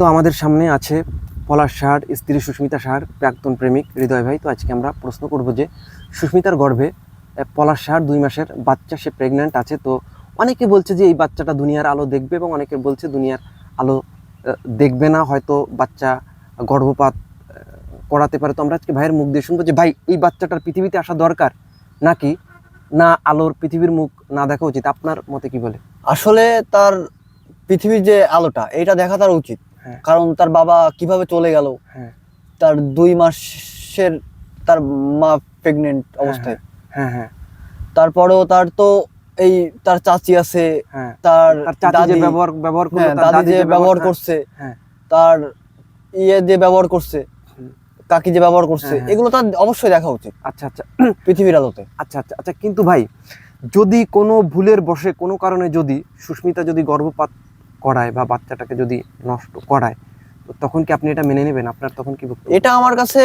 তো আমাদের সামনে আছে পলাশ সার, স্ত্রী সুস্মিতা সাহার প্রাক্তন প্রেমিক হৃদয় ভাই। তো আজকে আমরা প্রশ্ন করব যে, সুস্মিতার গর্ভে পলাশ সাহার দুই মাসের বাচ্চা, সে প্রেগন্যান্ট আছে। তো অনেকে বলছে যে, এই বাচ্চাটা দুনিয়ার আলো দেখবে এবং অনেকে বলছে দুনিয়ার আলো দেখবে না। হয়তো বাচ্চা গর্ভপাত করাতে পারে। তো আমরা আজকে ভাইয়ের মুখ দিয়ে শুনব যে, ভাই, এই বাচ্চাটার পৃথিবীতে আসা দরকার নাকি না আলোর পৃথিবীর মুখ না দেখা উচিত? আপনার মতে কি বলে? আসলে তার পৃথিবীর যে আলোটা এটা দেখা তার উচিত। কারণ তার বাবা কীভাবে চলে গেল? হ্যাঁ। তার দুই মাসের তার মা প্রেগনেন্ট অবস্থায়। হ্যাঁ হ্যাঁ তারপরেও তার তো এই তার চাচি আছে হ্যাঁ। তার দাদি। ব্যবহার ব্যবহার হ্যাঁ, দাদি যে ব্যবহার করছে হ্যাঁ। তার ইয়ে যে ব্যবহার করছে। কাকি যে ব্যবহার করছে হ্যাঁ, হ্যাঁ। এগুলো তার অবশ্যই দেখা উচিত। আচ্ছা আচ্ছা। পৃথিবীর আলোতে। আচ্ছা আচ্ছা আচ্ছা কিন্তু ভাই যদি কোনো ভুলের বসে কোনো কারণে যদি সুস্মিতা যদি গর্ভপাত করায় বা বাচ্চাটাকে যদি নষ্ট করায় তো তখন কি আপনি এটা মেনে নেবেন? আপনার তখন কি? এটা আমার কাছে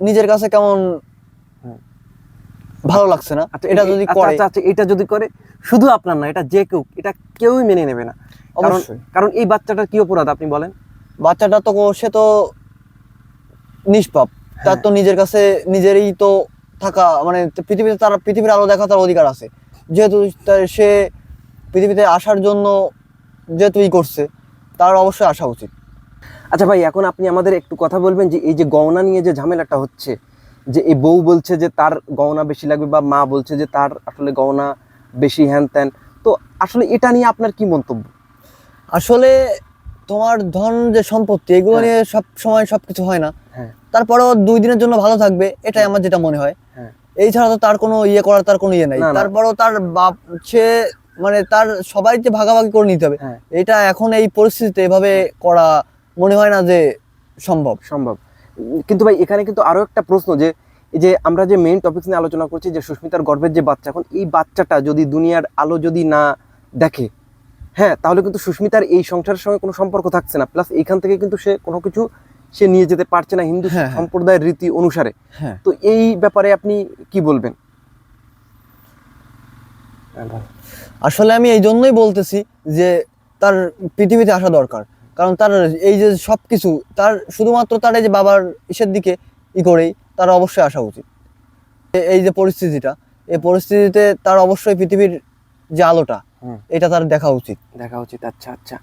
নিজের কাছে কেমন ভালো লাগছে না। আচ্ছা এটা যদি আচ্ছা, করে আচ্ছা আচ্ছা এটা যদি করে শুধু আপনার না এটা যে কেউ এটা কেউই মেনে নেবে না। কারণ অবশ্যই। কারণ এই বাচ্চাটার কি অপরাধ আপনি বলেন? বাচ্চাটা তো সে তো নিষ্পাপ। তার হ্যাঁ। তো নিজের কাছে নিজেরই তো থাকা মানে পৃথিবীতে তার পৃথিবীর আলো দেখা তার অধিকার আছে। যেহেতু সে পৃথিবীতে আসার জন্য যেহেতু ই করছে তার অবশ্যই আসা উচিত। আচ্ছা ভাই এখন আপনি আমাদের একটু কথা বলবেন যে এই যে গহনা নিয়ে যে ঝামেলাটা হচ্ছে যে এই বউ বলছে যে তার গহনা বেশি লাগবে বা মা বলছে যে তার আসলে গহনা বেশি হ্যান ত্যান তো আসলে এটা নিয়ে আপনার কি মন্তব্য? আসলে তোমার ধন যে সম্পত্তি এগুলো হ্যাঁ। নিয়ে সব সময় সবকিছু হয় না। হ্যাঁ। তারপরেও দুই দিনের জন্য ভালো থাকবে এটাই আমার যেটা মনে হয়। হ্যাঁ। এই ছাড়া তো তার কোনো ইয়ে করার তার কোনো ইয়ে নাই। না। তার বাপ সে মানে তার সবাই যে ভাগাভাগি করে নিতে হবে। হ্যাঁ। এটা এখন এই পরিস্থিতিতে এভাবে করা মনে হয় না যে সম্ভব। সম্ভব। কিন্তু ভাই এখানে কিন্তু আরও একটা প্রশ্ন যে এই যে আমরা যে মেইন টপিক নিয়ে আলোচনা করছি যে সুস্মিতার গর্ভের যে বাচ্চা এখন এই বাচ্চাটা যদি দুনিয়ার আলো যদি না দেখে হ্যাঁ তাহলে কিন্তু সুস্মিতার এই সংসারের সঙ্গে কোনো সম্পর্ক থাকছে না। প্লাস এইখান থেকে কিন্তু সে কোনো কিছু সে নিয়ে যেতে পারছে না হিন্দু হ্যাঁ, হ্যাঁ। সম্প্রদায়ের রীতি অনুসারে। তো এই ব্যাপারে আপনি কি বলবেন? আসলে আমি এই জন্যই বলতেছি যে তার পৃথিবীতে আসা দরকার। কারণ তার এই যে সবকিছু তার শুধুমাত্র তার এই যে বাবার ইসের দিকে ই করেই তার অবশ্যই আসা উচিত। এই যে পরিস্থিতিটা এই পরিস্থিতিতে তার অবশ্যই পৃথিবীর যে আলোটা এটা তার দেখা উচিত। দেখা উচিত আচ্ছা আচ্ছা।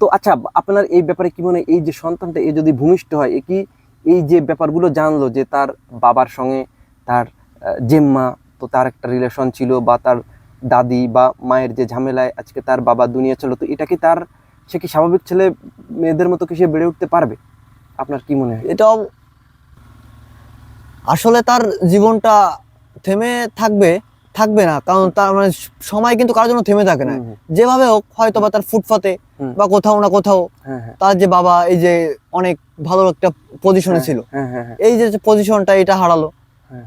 তো আচ্ছা আপনার এই ব্যাপারে কি মনে হয় এই যে সন্তানটা এই যদি ভূমিষ্ঠ হয় এ কি এই যে ব্যাপারগুলো জানলো যে তার বাবার সঙ্গে তার জেম্মা তো তার একটা রিলেশন ছিল বা তার দাদি বা মায়ের যে ঝামেলায় আজকে তার বাবা দুনিয়া চলো তো এটা কি তার সে কি স্বাভাবিক ছেলে মেয়েদের মতো কি সে বেড়ে উঠতে পারবে? আপনার কি মনে হয়? এটাও আসলে তার জীবনটা থেমে থাকবে থাকবে না কারণ তার মানে সময় কিন্তু কারোর জন্য থেমে থাকে না। যেভাবে হোক হয়তো বা তার ফুটপাতে হুম। বা কোথাও না কোথাও হ্যাঁ হ্যাঁ। তার যে বাবা এই যে অনেক ভালো একটা পজিশনে ছিল। হ্যাঁ হ্যাঁ এই যে পজিশনটা এটা হারালো।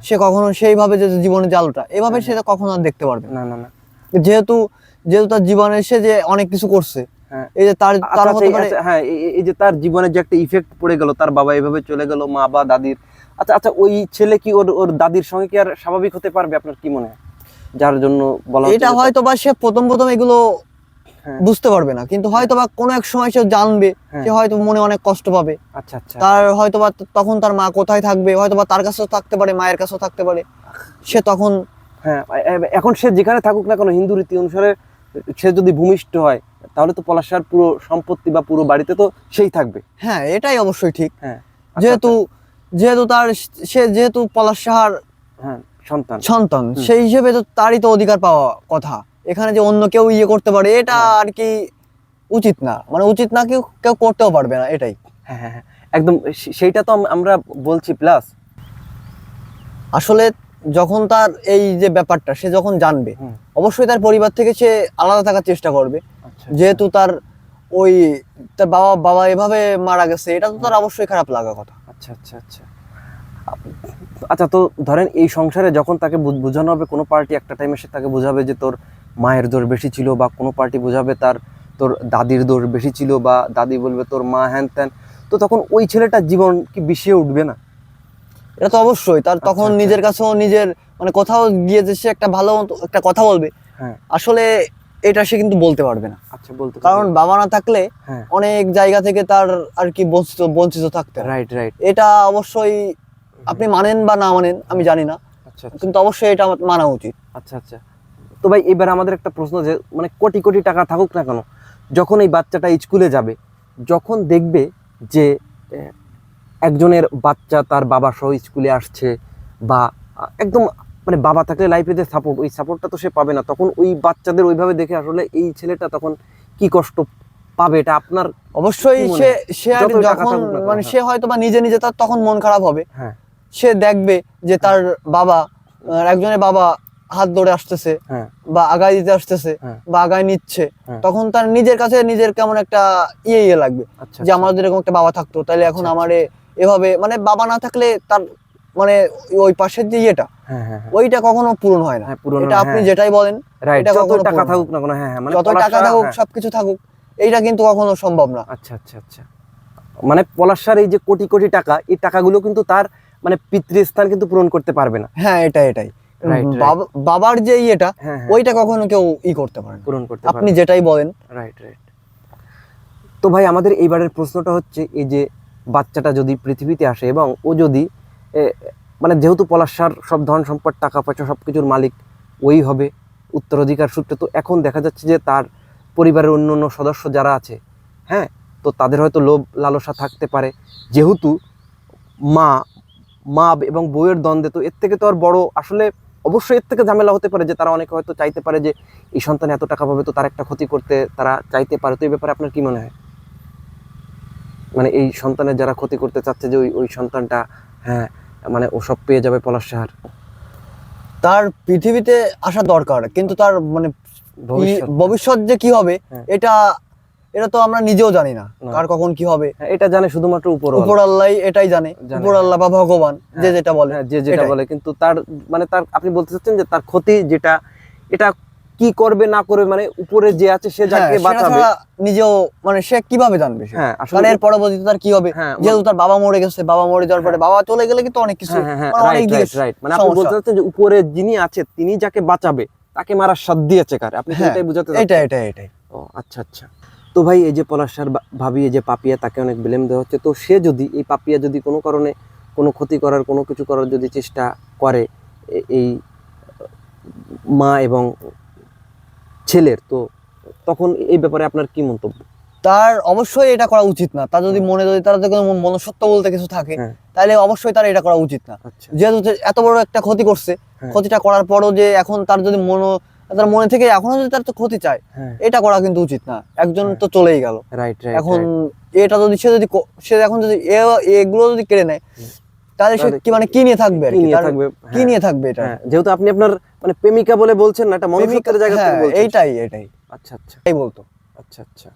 সে কখনো সেইভাবে যে জীবনের যে আলোটা এভাবে হ্যাঁ, সেটা কখনো আর দেখতে পারবে না। না না যেহেতু যেহেতু তার জীবনে সে যে অনেক কিছু করছে হ্যাঁ। এই যে তার আচ্ছা, তার আচ্ছা, হতে পারে আচ্ছা, হ্যাঁ এই- যে তার জীবনে যে একটা ইফেক্ট পড়ে গেল তার বাবা এভাবে চলে গেল মা বা দাদির। আচ্ছা আচ্ছা ওই ছেলে কি ওর ওর দাদির সঙ্গে কি আর স্বাভাবিক হতে পারবে? আপনার কি মনে হয়? যার জন্য বলা এটা হয়তো বা সে প্রথম প্রথম এগুলো হ্যাঁ। বুঝতে পারবে না। কিন্তু হয়তো বা কোনো এক সময় সে জানবে হ্যাঁ। সে হয়তো মনে অনেক কষ্ট পাবে। আচ্ছা আচ্ছা। তার হয়তো বা তখন তার মা কোথায় থাকবে হয়তো বা তার কাছেও থাকতে পারে মায়ের কাছেও থাকতে পারে। সে তখন হ্যাঁ এখন সে যেখানে থাকুক না কেন হিন্দু রীতি অনুসারে সে যদি ভূমিষ্ঠ হয় তাহলে তো পলাশার পুরো সম্পত্তি বা পুরো বাড়িতে তো সেই থাকবে। হ্যাঁ এটাই অবশ্যই ঠিক। হ্যাঁ আচ্ছা, যেহেতু যেহেতু তার সে যেহেতু পলাশ সাহার হ্যাঁ সন্তান। সন্তান সেই হিসেবে তো তারই তো অধিকার পাওয়া কথা। এখানে যে অন্য কেউ ইয়ে করতে পারে এটা হ্যাঁ। আর কি উচিত না। মানে উচিত না কেউ কেউ করতেও পারবে না এটাই। হ্যাঁ হ্যাঁ হ্যাঁ। একদম সেইটা তো আমরা বলছি প্লাস আসলে যখন তার এই যে ব্যাপারটা সে যখন জানবে অবশ্যই তার পরিবার থেকে সে আলাদা থাকার চেষ্টা করবে। আচ্ছা যেহেতু তার ওই তার বাবা বাবা এভাবে মারা গেছে এটা তো তার অবশ্যই খারাপ লাগা কথা। আচ্ছা আচ্ছা আচ্ছা। আচ্ছা তো ধরেন এই সংসারে যখন তাকে বোঝানো হবে কোনো পার্টি একটা টাইমে সে তাকে বোঝাবে যে তোর মায়ের দোষ বেশি ছিল বা কোনো পার্টি বোঝাবে তার তোর দাদির দোষ বেশি ছিল বা দাদি বলবে তোর মা হ্যান ত্যান তো তখন ওই ছেলেটার জীবন কি বিষিয়ে উঠবে না? এটা তো অবশ্যই তার তখন আচ্ছা। নিজের কাছেও নিজের মানে কোথাও গিয়ে যে সে একটা ভালো একটা কথা বলবে। হ্যাঁ। আসলে এটা সে কিন্তু বলতে পারবে না। আচ্ছা বলতে কারণ বাবা না থাকলে হ্যাঁ। অনেক জায়গা থেকে তার আর কি বঞ্চিত বঞ্চিত থাকতে। রাইট রাইট এটা অবশ্যই আপনি মানেন বা না মানেন আমি জানি না। আচ্ছা আচ্ছা। কিন্তু অবশ্যই এটা মানা উচিত। আচ্ছা আচ্ছা। তো ভাই এবার আমাদের একটা প্রশ্ন যে মানে কোটি কোটি টাকা থাকুক না কেন যখন এই বাচ্চাটা স্কুলে যাবে যখন দেখবে যে একজনের বাচ্চা তার বাবা সহ স্কুলে আসছে বা একদম মানে বাবা থাকলে লাইফে যে সাপোর্ট ওই সাপোর্টটা তো সে পাবে না তখন ওই বাচ্চাদের ওইভাবে দেখে আসলে এই ছেলেটা তখন কি কষ্ট পাবে এটা আপনার অবশ্যই সে সে যখন মানে হ্যাঁ। সে হয়তো বা নিজে নিজে তার তখন মন খারাপ হবে। হ্যাঁ। সে দেখবে যে তার বাবা একজনের বাবা হাত ধরে আসতেছে হ্যাঁ। বা আগায় দিতে আসতেছে হ্যাঁ। বা আগায় নিচ্ছে হ্যাঁ। তখন তার নিজের কাছে নিজের কেমন একটা ইয়ে ইয়ে লাগবে আচ্ছা যে আমাদের এরকম একটা বাবা থাকতো তাহলে এখন আচ্ছা, আমারে এভাবে মানে বাবা না থাকলে তার মানে ওই পাশের যে ইয়েটা ওইটা কখনো পূরণ হয় না। এটা আপনি যেটাই বলেন এটা কখনো টাকা থাকুক না কোনো হ্যাঁ মানে যত টাকা থাকুক। সবকিছু থাকুক এইটা কিন্তু কখনো সম্ভব না। আচ্ছা আচ্ছা আচ্ছা। মানে পলাশার এই যে কোটি কোটি টাকা এই টাকাগুলো কিন্তু তার মানে পিতৃস্থান কিন্তু পূরণ করতে পারবে না। হ্যাঁ এটাই এটাই। বাবার যে ইয়েটা হ্যাঁ হ্যাঁ। ওইটা কখনো কেউ ই করতে পারে পূরণ করতে আপনি যেটাই বলেন। রাইট রাইট তো ভাই আমাদের এইবারের প্রশ্নটা হচ্ছে এই যে বাচ্চাটা যদি পৃথিবীতে আসে এবং ও যদি মানে যেহেতু পলাশার সব ধন সম্পদ টাকা পয়সা সব কিছুর মালিক ওই হবে। উত্তরাধিকার সূত্রে তো এখন দেখা যাচ্ছে যে তার পরিবারের অন্য অন্য সদস্য যারা আছে হ্যাঁ তো তাদের হয়তো লোভ লালসা থাকতে পারে। যেহেতু মা মা এবং বউয়ের দ্বন্দ্বে তো এর থেকে তো আর বড় আসলে অবশ্যই এর থেকে ঝামেলা হতে পারে যে তারা অনেকে হয়তো চাইতে পারে যে এই সন্তান এত টাকা পাবে তো তার একটা ক্ষতি করতে তারা চাইতে পারে। তো এই ব্যাপারে আপনার কি মনে হয়? মানে এই সন্তানের যারা ক্ষতি করতে চাচ্ছে যে ওই ওই সন্তানটা হ্যাঁ মানে ও সব পেয়ে যাবে পলাশ সাহার। তার পৃথিবীতে আসা দরকার কিন্তু তার মানে ভবিষ্যৎ যে কি হবে হ্যাঁ। এটা এটা তো আমরা নিজেও জানি না। কার কখন কি হবে। হ্যাঁ, এটা জানে শুধুমাত্র উপর উপর আল্লাহ এটাই জানে। জানে। উপর আল্লাহ বা ভগবান যে হ্যাঁ। যেটা বলে। যে যেটা বলে। কিন্তু তার মানে তার আপনি বলতে চাচ্ছেন যে তার ক্ষতি যেটা এটা কি করবে না করবে মানে উপরে যে আছে সে হ্যাঁ, যাকে বাঁচাবে। নিজেও মানে সে কীভাবে জানবে? হ্যাঁ আসলে এর পরবর্তীতে তার কি হবে? হ্যাঁ যেহেতু তার বাবা মরে গেছে বাবা মরে যাওয়ার পরে বাবা চলে গেলে কিন্তু অনেক কিছু হ্যাঁ হ্যাঁ হ্যাঁ মানে অনেক রাইট দিকে রাইট রাইট মানে আপনি বলতে চাচ্ছেন যে উপরে যিনি আছে তিনি যাকে বাঁচাবে তাকে মারার সাথ দিয়েছে কার? আপনি হ্যাঁ, এটাই বুঝাতে এটা এটা এটাই। ও আচ্ছা আচ্ছা। তো ভাই এই যে পলাশার ভাবি এই যে পাপিয়া তাকে অনেক ব্লেম দেওয়া হচ্ছে। তো সে যদি এই পাপিয়া যদি কোনো কারণে কোনো ক্ষতি করার কোনো কিছু করার যদি চেষ্টা করে এই মা এবং ছেলের তো তখন এই ব্যাপারে আপনার কি মন্তব্য? তার অবশ্যই এটা করা উচিত না। তার যদি মনে যদি তার যদি কোনো মনসত্ব বলতে কিছু থাকে হ্যাঁ। তাহলে অবশ্যই তার এটা করা উচিত না। আচ্ছা। যেহেতু এত বড় একটা ক্ষতি করছে হ্যাঁ। ক্ষতিটা করার পরও যে এখন তার যদি মনো তার মনে থেকে এখনও যদি তার তো ক্ষতি চায় হ্যাঁ। এটা করা কিন্তু উচিত না। একজন হ্যাঁ। তো চলেই গেল। রাইট রাইট এখন এটা যদি সে যদি সে এখন যদি এগুলো যদি কেড়ে নেয় তাহলে সে কি মানে কি নিয়ে থাকবে কি? নিয়ে থাকবে? কি নিয়ে থাকবে এটা? হ্যাঁ যেহেতু আপনি আপনার মানে প্রেমিকা বলে বলছেন না এটা মনুষ্যত্বের জায়গা থেকে হ্যাঁ, বলছেন। এইটাই এটাই আচ্ছা আচ্ছা। তাই বলতো। আচ্ছা আচ্ছা।